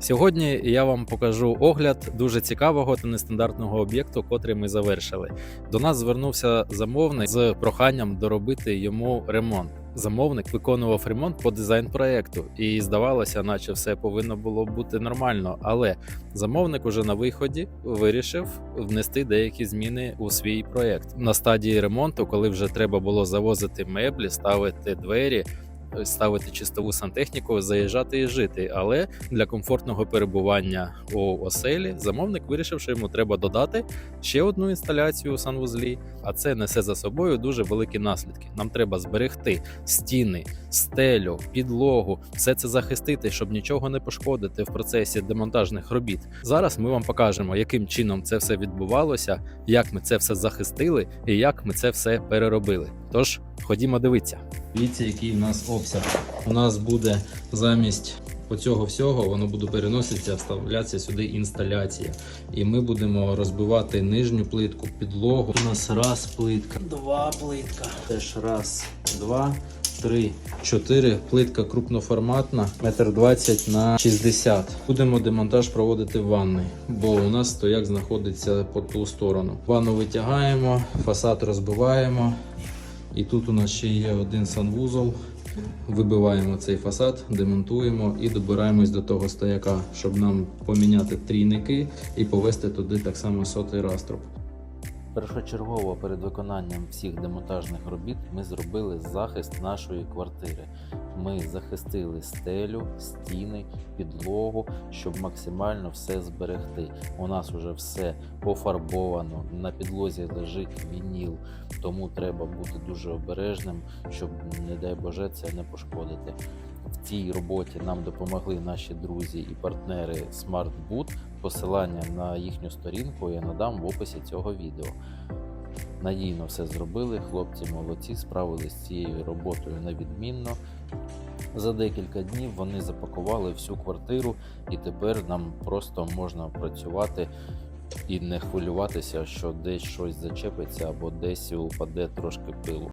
Сьогодні я вам покажу огляд дуже цікавого та нестандартного об'єкту, котрий ми завершили. До нас звернувся замовник з проханням доробити йому ремонт. Замовник виконував ремонт по дизайн проекту, і здавалося, наче все повинно було бути нормально. Але замовник уже на виході вирішив внести деякі зміни у свій проект на стадії ремонту, коли вже треба було завозити меблі, ставити двері. Ставити чистову сантехніку, заїжджати і жити, але для комфортного перебування у оселі замовник вирішив, що йому треба додати ще одну інсталяцію у санвузлі, а це несе за собою дуже великі наслідки. Нам треба зберегти стіни, стелю, підлогу, все це захистити, щоб нічого не пошкодити в процесі демонтажних робіт. Зараз ми вам покажемо, яким чином це все відбувалося, як ми це все захистили і як ми це все переробили. Тож ходімо дивитися. Дивіться, який в нас обсяг. У нас буде замість оцього всього, воно буде переноситися, вставлятися сюди інсталяція. І ми будемо розбивати нижню плитку, підлогу. У нас раз плитка, два плитка. Теж раз, два, три, чотири. Плитка крупноформатна, метр двадцять на 60. Будемо демонтаж проводити в ванні, бо у нас стояк знаходиться по ту сторону. Ванну витягаємо, фасад розбиваємо. І тут у нас ще є один санвузол. Вибиваємо цей фасад, демонтуємо і добираємось до того стояка, щоб нам поміняти трійники і повести туди так само сотий раструб. Першочергово перед виконанням всіх демонтажних робіт ми зробили захист нашої квартири. Ми захистили стелю, стіни, підлогу, щоб максимально все зберегти. У нас вже все пофарбовано, на підлозі лежить вініл, тому треба бути дуже обережним, щоб, не дай Боже, це не пошкодити. В цій роботі нам допомогли наші друзі і партнери SmartBoot. Посилання на їхню сторінку я надам в описі цього відео. Надійно все зробили, хлопці молодці, справились з цією роботою на відмінно. За декілька днів вони запакували всю квартиру, і тепер нам просто можна працювати і не хвилюватися, що десь щось зачепиться або десь упаде трошки пилу.